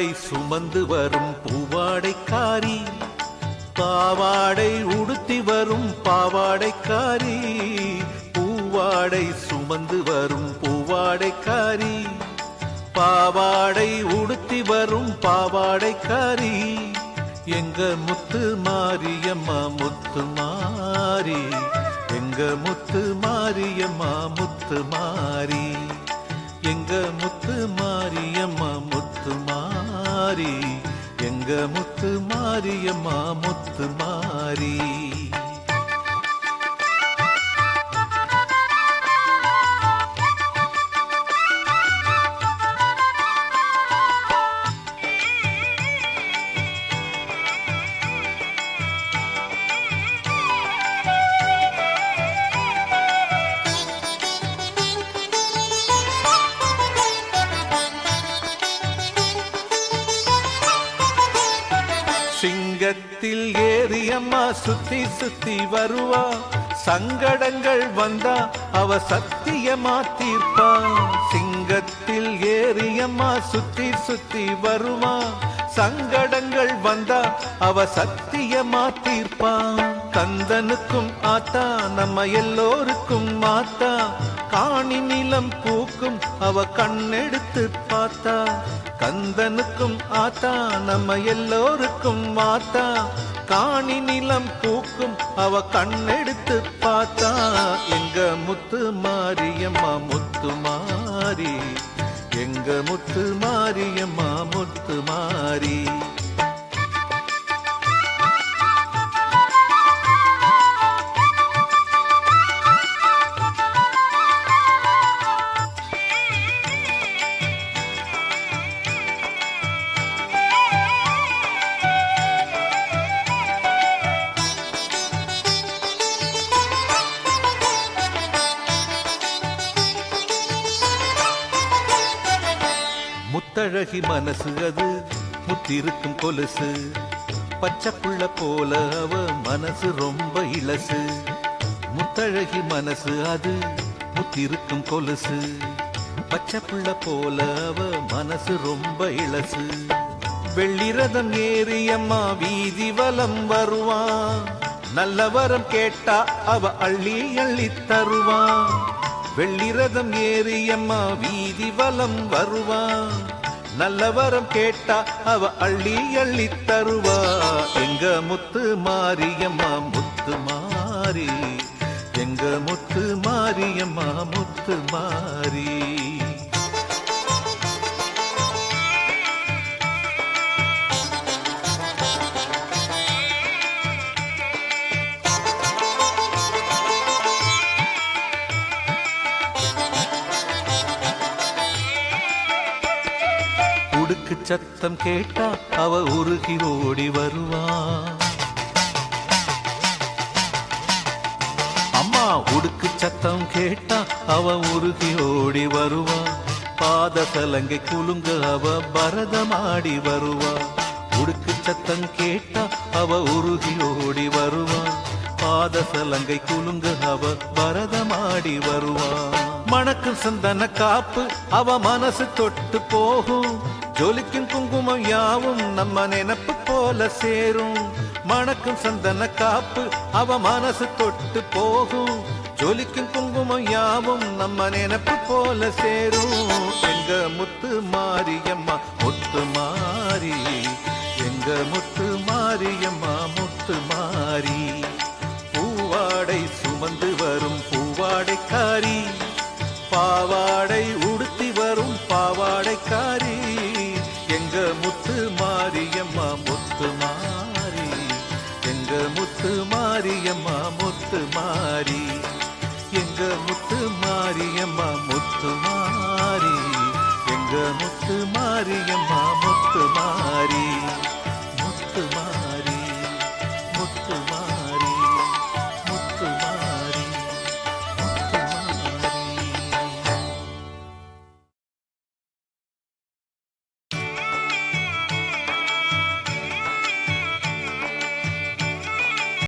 பாவாடை சுமந்து வரும் பூவாடைக்காரி. பாவாடை உடுத்தி வரும் பாவாடைக்காரி. பூவாடை சுமந்து வரும் பூவாடைக்காரி. பாவாடை உடுத்தி வரும் பாவாடைக்காரி. எங்க முத்து மாரியம்மா முத்து மாரி எங்க முத்து மாரியம்மா முத்து மாரி எங்க முத்து மாரியம்மா முத்து மாறி எங்க முத்து மாரியம்மா முத்து மாறி. மாரி ஏறி அம்மா சுத்தி சுத்தி வருவா. சங்கடங்கள் வந்தா அவ சத்தியமா தீர்ப்பா சிங்கத்தில் ஏறியம்மா சுத்தி சுத்தி வருவா. சங்கடங்கள் வந்தா அவ சத்தியமா தீர்ப்பா கந்தனுக்கும் ஆத்தா நம்ம எல்லோருக்கும் மாத்தா காணி நிலம் பூக்கும் அவ கண்ணெடுத்து பார்த்தா. கந்தனுக்கும் ஆத்தா நம்ம எல்லோருக்கும் மாத்தா காணி நிலம் பூக்கும் அவ கண்ணெடுத்து பார்த்தா. எங்க முத்து மாரியம்மா முத்து மாறி எங்க முத்து மாரியம்மா முத்து மாறி முத்தழகி மனசு அது முத்திருக்கும் கொலுசு. பச்சை புள்ள போல அவ மனசு ரொம்ப இலசு. முத்தழகி மனசு அது முத்திருக்கும் கொலுசு. பச்சை புள்ள போல அவ மனசு ரொம்ப இலசு. வெள்ளிரதம் ஏறியம்மா வீதி வலம் வருவான் நல்ல வரம் கேட்டா அவ அள்ளி அள்ளி தருவான் வெள்ளிரதம் ஏறியம்மா வீதி வலம் வருவான் நல்ல வரம் கேட்டா அவ அள்ளி அள்ளி தருவா. எங்க முத்து மாரியம்மா முத்து மாறி. எங்க முத்து மாரியம்மா முத்து மாறி. ஒடுக்கு சத்தம் கேட்டா அவ உருகி ஓடி வருவா. அம்மா உடுக்கு சத்தம் கேட்டா அவ உருகி ஓடி வருவா. பாத சலங்கை குலுங்க அவ பரதமாடி வருவா. உடுக்கு சத்தம் கேட்டா அவ உருகி ஓடி வருவா. பாத சலங்கை குலுங்க அவ பரதமாடி வருவா. மணக்கு சந்தன காப்பு அவ மனசு தொட்டு போகும். ஜோலிக்கும் குங்குமம் யாவும் நம்ம நினப்பு போல சேரும். மணக்கும் சந்தன காப்பு அவ மனசு தொட்டு போகும். ஜொலிக்கும் குங்குமம் யாவும் நம்ம நினப்பு போல சேரும். எங்க முத்து மாரியம்மா முத்து மாறி. எங்க முத்து மாரியம்மா முத்து மாறி. பூவாடை சுமந்து வரும் பூவாடைக்காரி எங்க முத்து மாரியம்மா முத்து மாறி எங்க முத்து மாரியம்மா முத்து மாறி எங்க முத்து மாரியம்மா முத்து மாறி முத்து மாறி